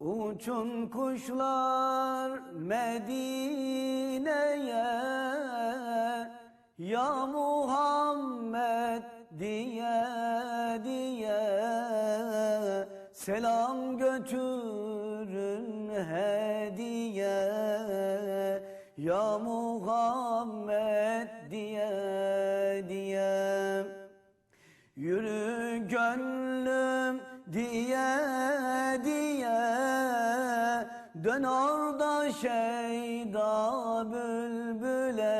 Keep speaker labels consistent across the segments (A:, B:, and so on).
A: Uçun kuşlar Medine'ye Ya Muhammed diye diye Selam götürün hediye. Ya Muhammed diye diye. Yürü gönlüm diye Dön orada şeyda bülbüle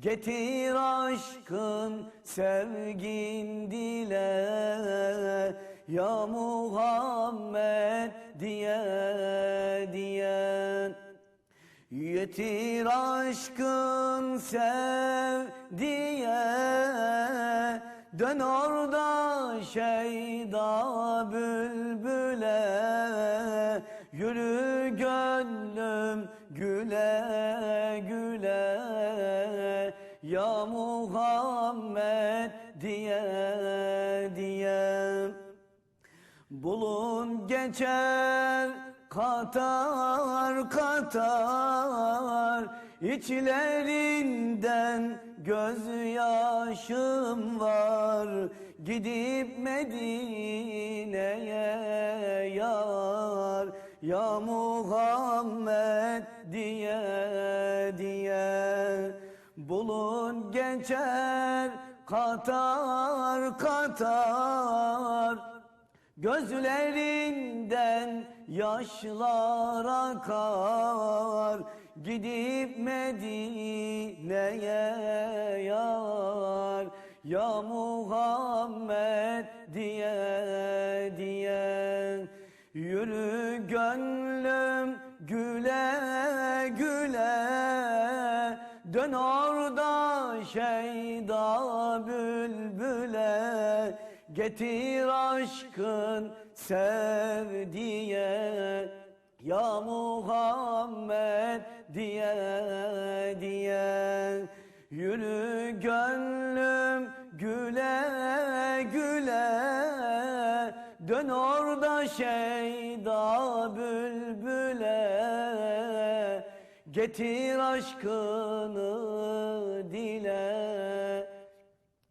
A: Getir aşkın sevgin dile. Ya Muhammed diye diye. Yetir aşkın sev diye. Dön orada şeyda bülbüle Yürü gönlüm güle güle Ya Muhammed diye diye. Bulun geçer katar katar içlerinden gözyaşım var. Gidip Medine'ye yar Ya Muhammed diye diye Bulun geçer katar katar. Gözlerinden yaşlar akar Gidip Medine'ye yar. Ya Muhammed diye gönlüm güle güle. Dön orada şeyda bülbüle. Getir aşkın sev diye Ya Muhammed diye diye. Yürü gönlüm güle Dön orada şeyda bülbüle Getir aşkını dile.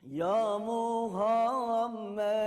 A: Ya Muhammed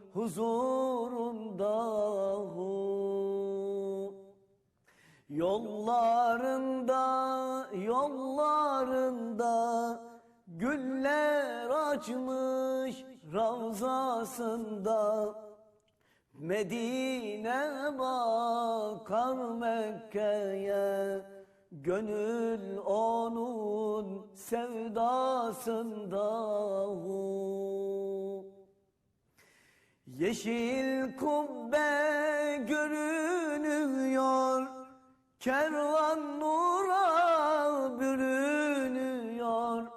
A: huzurunda hu. Yollarında, yollarında Güller açmış ravzasında Medine bakar Mekke'ye Gönül onun sevdasında hu. Yeşil kubbe görünüyor Kervan nura bürünüyor.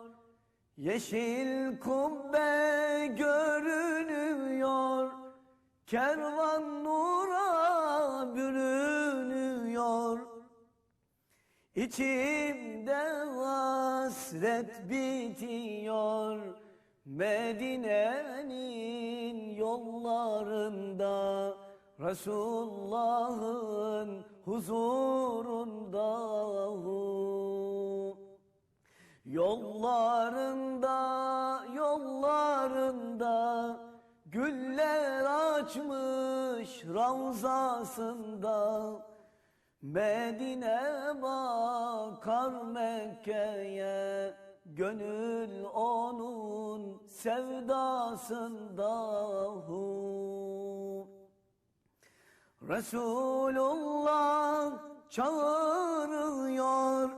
A: Yeşil kubbe görünüyor Kervan nura bürünüyor. İçimde hasret bitiyor Medine'nin yollarında Resulullah'ın huzurunda hu. Yollarında, yollarında Güller açmış ravzasında Medine bakar Mekke'ye Gönül onun sevdasında hu. Resulullah çağırıyor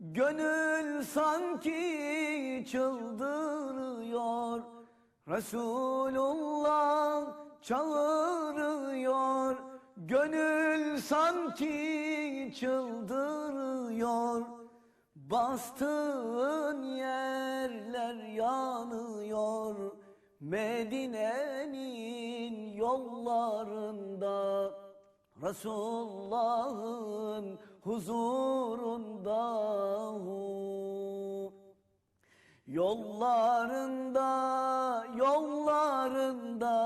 A: Gönül sanki çıldırıyor Resulullah çağırıyor Gönül sanki çıldırıyor Bastığın yerler yanıyor Medine'nin yollarında Resulullah'ın huzurunda hu. Yollarında, yollarında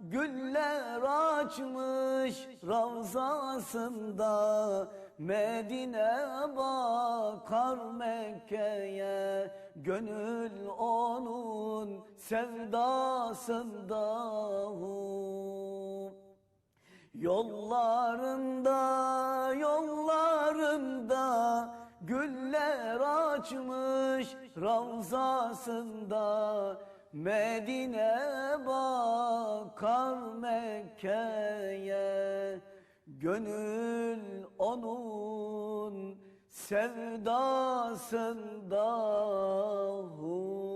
A: Güller açmış ravzasında Medine bakar Mekke'ye Gönül onun sevdasında hu. Yollarında, yollarında Güller açmış ravzasında Medine bakar Mekke'ye Gönül onun sevdasında hu.